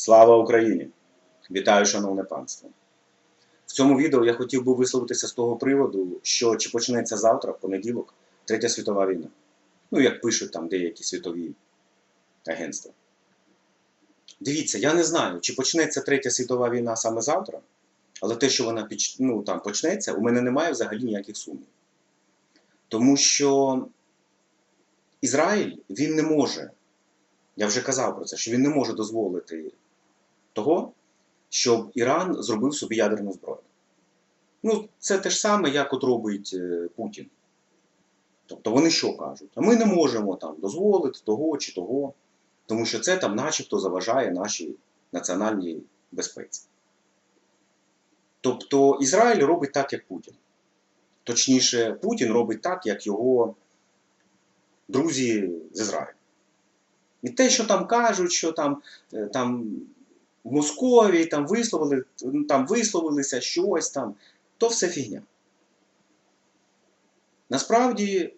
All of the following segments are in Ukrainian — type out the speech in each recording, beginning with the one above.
Слава Україні! Вітаю, шановне панство! В цьому відео я хотів би висловитися з того приводу, що чи почнеться завтра, в понеділок, Третя світова війна. Ну, як пишуть там деякі світові агентства. Дивіться, я не знаю, чи почнеться Третя світова війна саме завтра, але те, що вона ну, там почнеться, у мене немає взагалі ніяких сумнів. Тому що Ізраїль він не може, я вже казав про це, що він не може дозволити того, щоб Іран зробив собі ядерну зброю. Ну, це те ж саме, як от робить е, Путін. Тобто вони що кажуть? А ми не можемо там дозволити того чи того, тому що це там начебто заважає нашій національній безпеці. Тобто Ізраїль робить так, як Путін. Точніше, Путін робить так, як його друзі з Ізраїлю. І те, що там кажуть, що там, е, там в Московії там висловили, там висловилися щось там, то все фігня. Насправді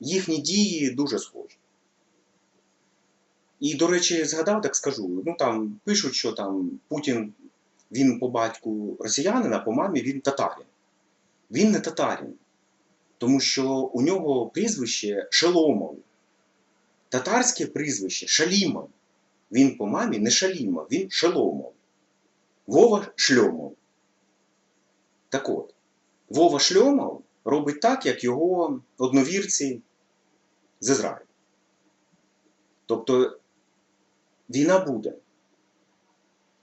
їхні дії дуже схожі. І, до речі, згадав, так скажу. Ну там пишуть, що там Путін він по батьку росіянин, а по мамі він татарин. Він не татарин, тому що у нього прізвище Шеломов. Татарське прізвище Шалімов. Він по мамі не Шалімов, він Шеломов. Вова Шльомов. Так от, Вова Шльомов робить так, як його одновірці з Ізраїлю. Тобто війна буде.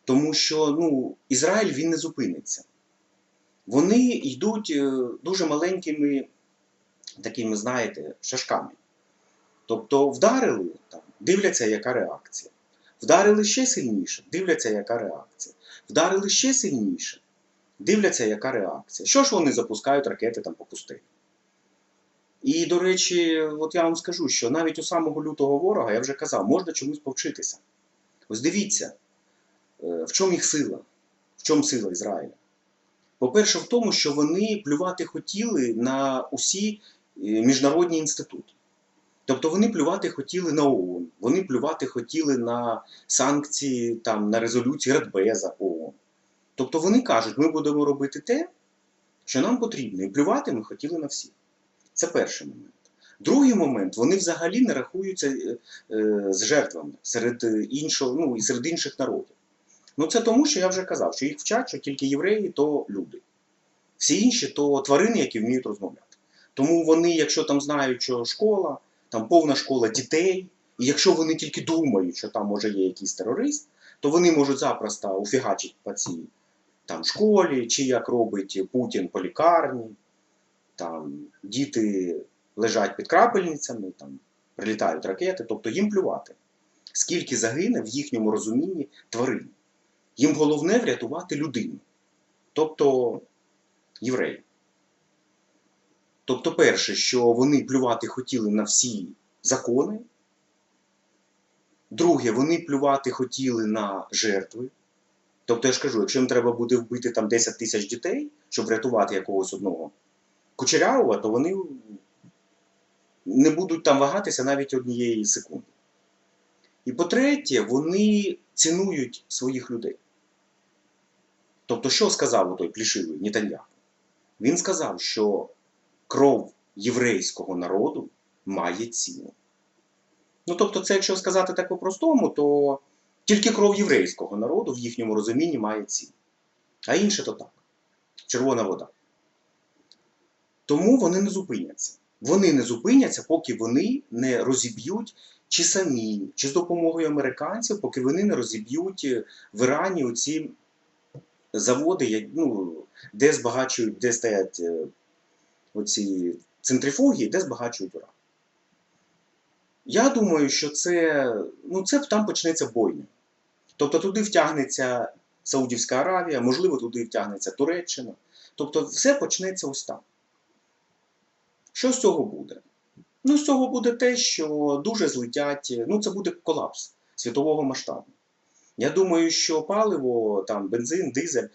Тому що ну, Ізраїль він не зупиниться. Вони йдуть е, дуже маленькими такими, знаєте, шашками. Тобто вдарили, там, дивляться, яка реакція. Вдарили ще сильніше, дивляться, яка реакція. Вдарили ще сильніше, дивляться, яка реакція. Що ж вони запускають ракети там по пустелі? І, до речі, от я вам скажу, що навіть у самого лютого ворога, я вже казав, можна чомусь повчитися. Ось дивіться, е, в чому їх сила, в чому сила Ізраїля. По-перше, в тому, що вони плювати хотіли на усі е, міжнародні інститути. Тобто вони плювати хотіли на ООН, вони плювати хотіли на санкції, там, на резолюції Радбеза ООН. Тобто вони кажуть, ми будемо робити те, що нам потрібно, і плювати ми хотіли на всіх. Це перший момент. Другий момент, вони взагалі не рахуються е, е, з жертвами серед іншого, ну, і серед інших народів. Ну це тому, що я вже казав, що їх вчать, що тільки євреї то люди. Всі інші то тварини, які вміють розмовляти. Тому вони, якщо там знають, що школа, там повна школа дітей, і якщо вони тільки думають, що там може є якийсь терорист, то вони можуть запросто уфігачити по цій там, школі, чи як робить Путін по лікарні, там діти лежать під крапельницями, там прилітають ракети, тобто їм плювати. Скільки загине в їхньому розумінні тварин. Їм головне врятувати людину, тобто євреїв. Тобто, перше, що вони плювати хотіли на всі закони. Друге, вони плювати хотіли на жертви. Тобто, я ж кажу, якщо їм треба буде вбити там 10 тисяч дітей, щоб врятувати якогось одного кучерявого, то вони не будуть там вагатися навіть однієї секунди. І по-третє, вони цінують своїх людей. Тобто, що сказав той плішивий Нетаньяху? Він сказав, що кров єврейського народу має ціну. Ну, тобто, це, якщо сказати так по-простому, то тільки кров єврейського народу в їхньому розумінні має ціну. А інше то так. Червона вода. Тому вони не зупиняться. Вони не зупиняться, поки вони не розіб'ють чи самі, чи з допомогою американців, поки вони не розіб'ють в Ірані оці заводи, ну, де збагачують, де стоять оці центрифуги, де збагачують уран. Я думаю, що це, ну, це там почнеться бойня. Тобто туди втягнеться Саудівська Аравія, можливо, туди втягнеться Туреччина. Тобто все почнеться ось там. Що з цього буде? Ну, з цього буде те, що дуже злетять, ну, це буде колапс світового масштабу. Я думаю, що паливо, там, бензин, дизель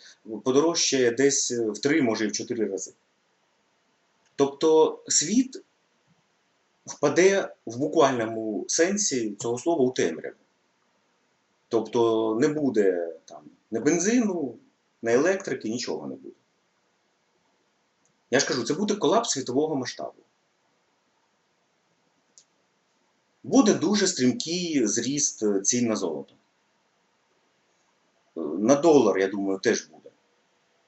подорожчає десь в 3, може і в 4 рази. Тобто світ впаде в буквальному сенсі цього слова у темряву. Тобто не буде там ні бензину, ні електрики, нічого не буде. Я ж кажу, це буде колапс світового масштабу. Буде дуже стрімкий зріст цін на золото. Е, На долар, я думаю, теж буде.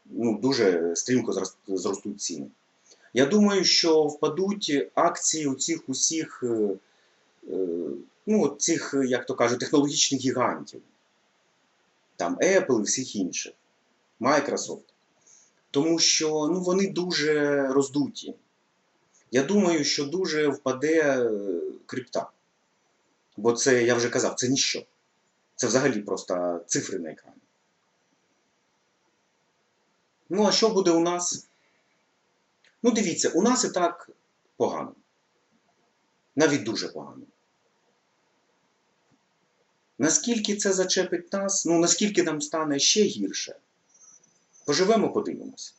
Ну, дуже стрімко зростуть ціни. Я думаю, що впадуть акції у цих усіх, е, е, ну, цих, як то кажуть, технологічних гігантів. Там Apple і всіх інших, Microsoft. Тому що ну, вони дуже роздуті. Я думаю, що дуже впаде е, крипта. Бо це, я вже казав, це ніщо. Це взагалі просто цифри на екрані. Ну, а що буде у нас? Ну, дивіться, у нас і так погано. Навіть дуже погано. Наскільки це зачепить нас, ну наскільки нам стане ще гірше, поживемо, подивимося.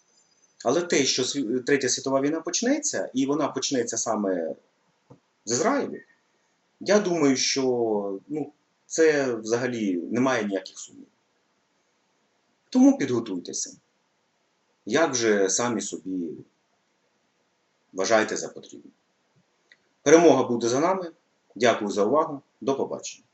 Але те, що Третя світова війна почнеться, і вона почнеться саме з Ізраїлю, я думаю, що ну, це взагалі немає ніяких сумнів. Тому підготуйтеся. Як вже самі собі вважайте за потрібне. Перемога буде за нами. Дякую за увагу. До побачення.